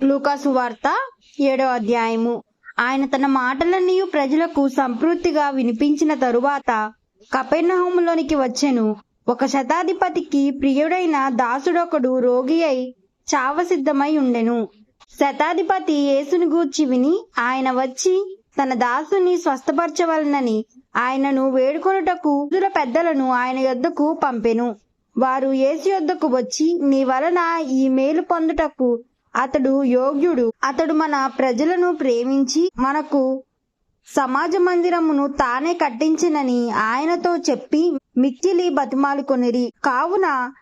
లూకాసు వార్త ఏడో అధ్యాయము. ఆయన తన మాటలన్నీ ప్రజలకు సంపృప్తిగా వినిపించిన తరువాత కపెన్హోములోనికి వచ్చెను. ఒక శతాధిపతికి ప్రియుడైన దాసుడొకడు రోగి అయి చావసిద్ధమై ఉండెను. శతాధిపతి యేసుని గూర్చి విని ఆయన వచ్చి తన దాసుని స్వస్థపరచవలనని ఆయనను వేడుకొనుటకు పెద్దలను ఆయన యొద్దకు పంపెను. వారు యేసు యొద్దకు వచ్చి నీ వలన ఈ మేలు పొందుటకు అతడు యోగ్యుడు. అతడు మన ప్రజలను ప్రేమించి మనకు సమాజ మందిరమును తానే కట్టించినని ఆయనతో చెప్పి మిక్కిలి బతిమాలుకొనిరి. కావున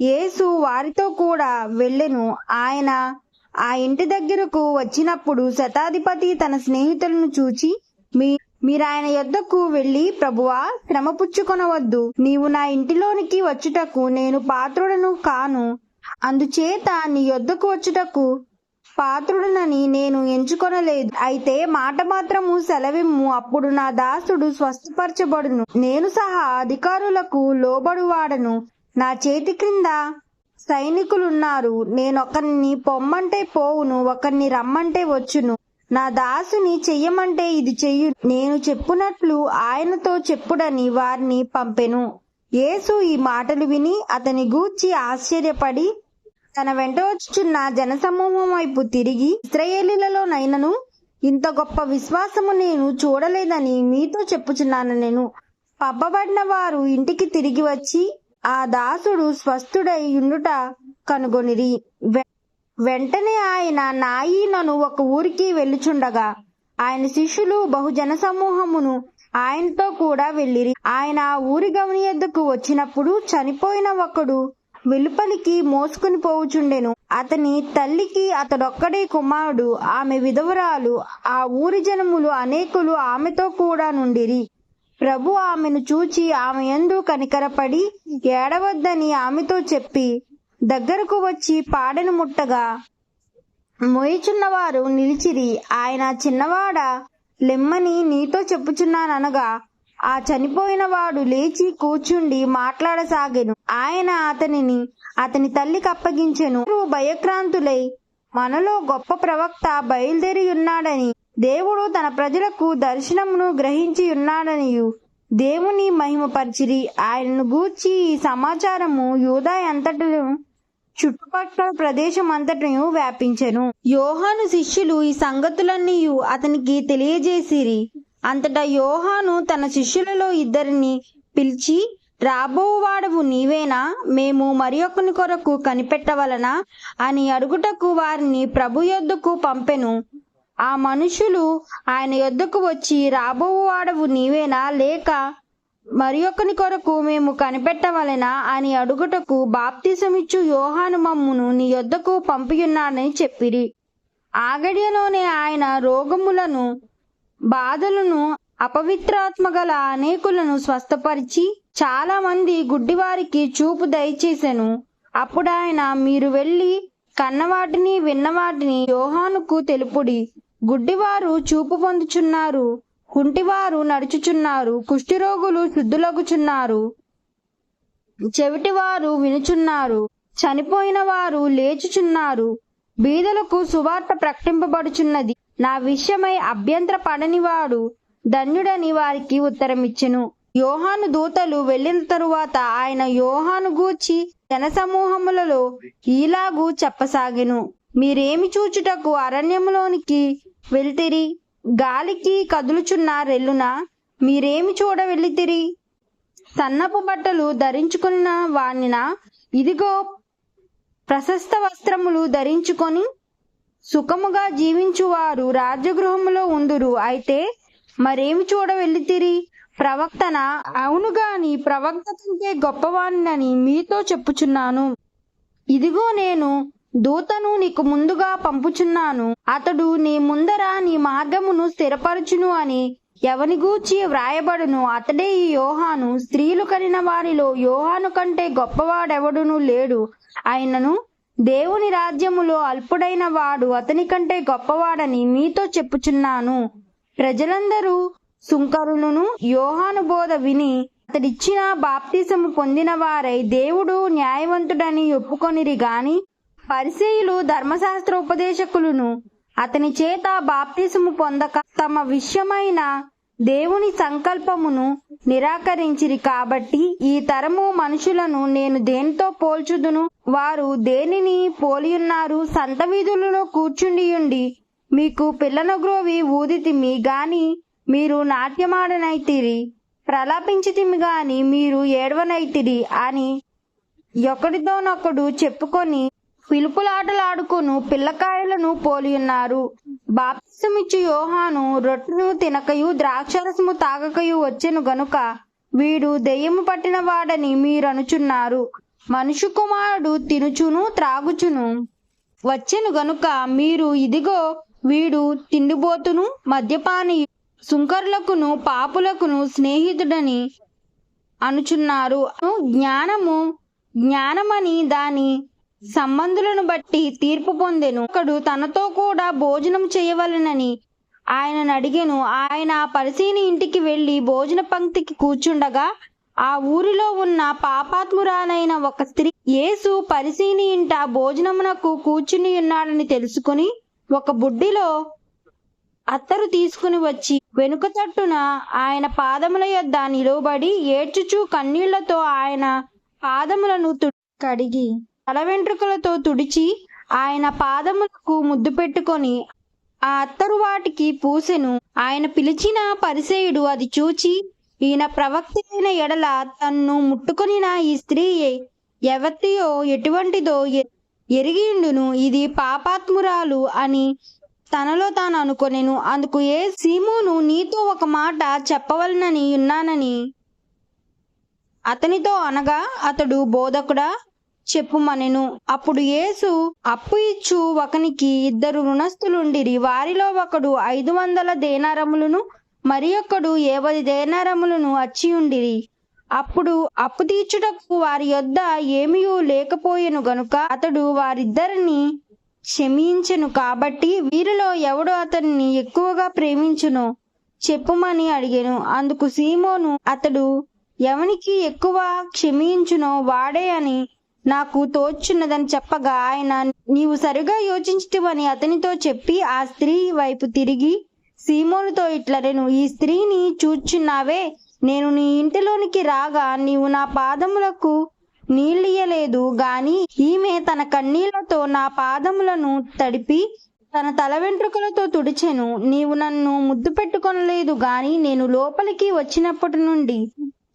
యేసు వారితో కూడా వెళ్ళెను. ఆయన ఆ ఇంటి దగ్గరకు వచ్చినప్పుడు శతాధిపతి తన స్నేహితులను చూచి మీ మీరాయన యొద్దకు వెళ్ళి ప్రభువా శ్రమపుచ్చుకొనవద్దు. నీవు నా ఇంటిలోనికి వచ్చుటకు నేను పాత్రుడను కాను. అందుచేత నీ యొద్దకు వచ్చుటకు పాత్రుడునని నేను ఎంచుకొనలేదు. అయితే మాట మాత్రము సెలవిమ్ము. అప్పుడు నా దాసుడు స్వస్థపరచబడును. నేను సహా అధికారులకు లోబడువాడను. నా చేతి క్రింద సైనికులున్నారు. నేనొకరిని పొమ్మంటే పోవును. ఒకరిని రమ్మంటే వచ్చును. నా దాసుని చెయ్యమంటే ఇది చెయ్యు నేను చెప్పునట్లు ఆయనతో చెప్పుడని వారిని పంపెను. యేసు ఈ మాటలు విని అతని గూర్చి ఆశ్చర్యపడి తన వెంట వచ్చుచున్న జనసమూహం వైపు తిరిగి ఇస్రాయేలీలలోనైనను ఇంత గొప్ప విశ్వాసము నేను చూడలేదని మీతో చెప్పుచున్నాను నేను. పబ్బబడిన వారు ఇంటికి తిరిగి వచ్చి ఆ దాసుడు స్వస్థుడై ఉండుట కనుగొనిరి. వె- వెంటనే ఆయన నాయీనను ఒక ఊరికి వెళ్ళుచుండగా ఆయన శిష్యులు బహుజన సమూహమును ఆయనతో కూడా వెళ్ళిరి. ఆయన ఆ ఊరి గమని ఎద్దకు వచ్చినప్పుడు చనిపోయిన ఒకడు వెలుపలికి మోసుకుని పోవుచుండెను. అతని తల్లికి అతడొక్కడే కుమారుడు. ఆమె విధవరాలు ఆ ఊరి జనములు అనేకులు ఆమెతో కూడా నుండిరి. ప్రభు ఆమెను చూచి ఆమె యందు కనికరపడి ఏడవద్దని ఆమెతో చెప్పి దగ్గరకు వచ్చి పాడెను ముట్టగా. మోయిచున్నవారు నిలిచిరి. ఆయన చిన్నవాడ? లెమ్మని నీతో చెప్పుచున్నాననగా ఆ చనిపోయిన వాడు లేచి కూర్చుండి మాట్లాడసాగెను. ఆయన అతనిని అతని తల్లికి అప్పగించెను. భయక్రాంతులై మనలో గొప్ప ప్రవక్త బయలుదేరి ఉన్నాడని దేవుడు తన ప్రజలకు దర్శనమును గ్రహించి ఉన్నాడనియు దేవుని మహిమపరిచిరి. ఆయనను గూర్చి ఈ సమాచారము యూదా అంతటను చుట్టుపక్కల ప్రదేశం అంతటను వ్యాపించెను. యోహాను శిష్యులు ఈ సంగతులన్నీ అతనికి తెలియజేసిరి. అంతటా యోహాను తన శిష్యులలో ఇద్దరిని పిలిచి రాబోవాడవు నీవేనా? మేము మరి ఒకని కొరకు కనిపెట్టవలనా? అని అడుగుటకు వారిని ప్రభు యొద్దకు పంపెను. ఆ మనుషులు ఆయన యొద్దకు వచ్చి రాబోవాడవు నీవేనా? లేక మరి ఒకని కొరకు మేము కనిపెట్టవలెనా అని అడుగుటకు బాప్తిసమిచ్చు యోహాను మమ్మును నీ యొద్దకు పంపియున్నాడని చెప్పిరి. ఆగడియలోనే ఆయన రోగములను బాధలను అపవిత్రాత్మ గల అనేకులను స్వస్థపరిచి చాలా మంది గుడ్డివారికి చూపు దయచేసెను. అప్పుడు ఆయన మీరు వెళ్ళి కన్నవాటిని విన్నవాటిని యోహానుకు తెలుపుడి. గుడ్డివారు చూపు పొందుచున్నారు. కుంటివారు నడుచుచున్నారు కుష్ఠిరోగులు శుద్ధులగుచున్నారు. చెవిటివారు వినుచున్నారు చనిపోయిన వారు లేచుచున్నారు. బీదలకు సువార్త ప్రకటింపబడుచున్నది. నా విషయమై అభ్యంతర పడనివాడు ధన్యుడని వారికి ఉత్తరమిచ్చెను. యోహాను దూతలు వెళ్ళిన తరువాత ఆయన యోహాను గూర్చి జనసమూహములలో ఈలాగు చెప్పసాగెను. మీరేమి చూచుటకు అరణ్యములోనికి వెళ్తిరి? గాలికి కదులుచున్న రెల్లున మీరేమి చూడ వెళ్ళితిరి సన్నపు బట్టలు ధరించుకున్న వాణిన ఇదిగో ప్రశస్త వస్త్రములు ధరించుకొని సుఖముగా జీవించువారు రాజగృహములో ఉందురు. అయితే మరేమి చూడ వెళ్ళితిరి ప్రవక్తన అవును గాని ప్రవక్త కంటే గొప్పవాణ్ణని మీతో చెప్పుచున్నాను. ఇదిగో నేను దూతను నీకు ముందుగా పంపుచున్నాను. అతడు నీ ముందర నీ మార్గమును స్థిరపరచును అని ఎవని గూర్చి వ్రాయబడును అతడే ఈ యోహాను. స్త్రీలు కలిగిన వారిలో యోహాను కంటే గొప్పవాడెవడును లేడు. ఆయనను దేవుని రాజ్యములో అల్పుడైన వాడు అతని కంటే గొప్పవాడని మీతో చెప్పుచున్నాను. ప్రజలందరూ సుంకరులను యోహాను బోధ విని అతడిచ్చిన బాప్తిసము పొందిన వారై దేవుడు న్యాయవంతుడని ఒప్పుకొనిరి గాని పరిసేయులు ధర్మశాస్త్ర ఉపదేశకులను అతని చేత బాప్తిసము పొందక తమ విషయమైన దేవుని సంకల్పమును నిరాకరించిరి కాబట్టి ఈ తరము మనుషులను నేను దేనితో పోల్చుదును? వారు దేనిని పోలియున్నారు? సంత వీధులలో కూర్చుండియుండి మీకు పిల్లన గ్రోవి ఊదితిమి గాని మీరు నాట్యమాడనైతిరి ప్రలాపించితిమి గాని మీరు ఏడవనైతిరి అని ఒకడితోనొకడు చెప్పుకొని పిలుపులాటలాడుకును పిల్లకాయలను పోలియున్నారు. బాప్తిసమిచ్చు యోహాను రొట్టెను తినకయు ద్రాక్షరసము తాగకయు వచ్చెను గనుక వీడు దెయ్యము పట్టిన వాడని మీరనుచున్నారు. మనుషు కుమారుడు తినుచును త్రాగుచును. వచ్చెను గనుక మీరు ఇదిగో వీడు తిండిబోతును మద్యపాని సుంకరులకును పాపులకును స్నేహితుడని అనుచున్నారు. జ్ఞానము జ్ఞానమని దాని సంబంధులను బట్టి తీర్పు పొందెను. ఒకడు తనతో కూడా భోజనం చేయవలెనని ఆయనను అడిగెను. ఆయన ఆ పరిశీని ఇంటికి వెళ్ళి భోజన పంక్తికి కూర్చుండగా ఆ ఊరిలో ఉన్న పాపాత్మురాలైన ఒక స్త్రీ యేసు పరిశీని ఇంట భోజనమునకు కూర్చుని ఉన్నాడని తెలుసుకుని ఒక బుడ్డిలో అత్తరు తీసుకుని వచ్చి వెనుక తట్టున ఆయన పాదముల యొద్ద నిలువబడి ఏడ్చుచూ కన్నీళ్ళతో ఆయన పాదములను తు- కడిగి తల వెంట్రుకలతో తుడిచి ఆయన పాదములకు ముద్దు పెట్టుకొని ఆ అత్తరు వాటికి పూసెను. ఆయన పిలిచిన పరిసేయుడు అది చూచి ఈయన ప్రవక్త అయిన ఎడల తన్ను ముట్టుకొనిన ఈ స్త్రీ ఎవతియో ఎటువంటిదో ఎరిగిండును ఇది పాపాత్మురాలు అని తనలో తాను అనుకొనెను. అందుకు ఏ సీమోను నీతో ఒక మాట చెప్పవలనని ఉన్నానని అతనితో అనగా అతడు బోధకుడా చెప్పుమనెను. అప్పుడు యేసు అప్పు ఇచ్చు ఒకనికి ఇద్దరు రుణస్థులుండిరి. వారిలో ఒకడు ఐదు వందల దేనారములను మరి ఒకడు ఏవది దేనారములను అచ్చియుండిరి. అప్పుడు అప్పు తీర్చుటకు వారి యొద్ద ఏమీ లేకపోయెను గనుక అతడు వారిద్దరిని క్షమించెను కాబట్టి వీరిలో ఎవడు అతన్ని ఎక్కువగా ప్రేమించునో చెప్పుమని అడిగాను. అందుకు సీమోను అతడు ఎవనికి ఎక్కువ క్షమించునో వాడే అని నాకు తోచున్నదని చెప్పగా ఆయన నీవు సరిగా యోచించుటివని అతనితో చెప్పి ఆ స్త్రీ వైపు తిరిగి సీమోనుతో ఇట్లనెను ఈ స్త్రీని చూచున్నావే నేను నీ ఇంటిలోనికి రాగా నీవు నా పాదములకు నీళ్ళియలేదు గాని ఈమె తన కన్నీళ్ళతో నా పాదములను తడిపి తన తల వెంట్రుకలతో తుడిచెను. నీవు నన్ను ముద్దు పెట్టుకొనలేదు గాని నేను లోపలికి వచ్చినప్పటి నుండి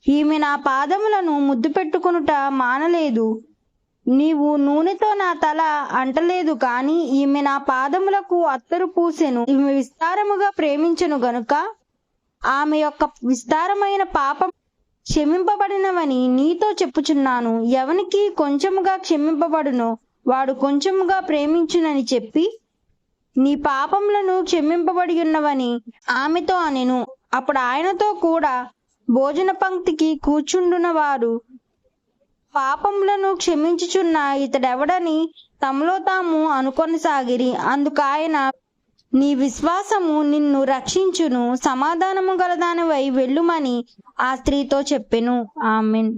ఈమె నా పాదములను ముద్దు పెట్టుకొనుట మానలేదు. నీవు నూనెతో నా తల అంటలేదు కాని ఈమె నా పాదములకు అత్తరు పూసెను. ఈమె విస్తారముగా ప్రేమించను గనుక ఆమె యొక్క విస్తారమైన పాపం క్షమింపబడినవని నీతో చెప్పుచున్నాను. ఎవనికి కొంచెముగా క్షమింపబడునో వాడు కొంచెముగా ప్రేమించునని చెప్పి నీ పాపములను క్షమింపబడి ఉన్నవని ఆమెతో అనెను. అప్పుడు ఆయనతో కూడా భోజన పంక్తికి కూర్చుండున వారు పాపములను క్షమించుచున్న ఇతడెవడని తమలో తాము అనుకొనసాగిరి. అందుకు ఆయన నీ విశ్వాసము నిన్ను రక్షించును సమాధానము గలదానివై వెళ్ళుమని ఆ స్త్రీతో చెప్పెను. ఆమెన్.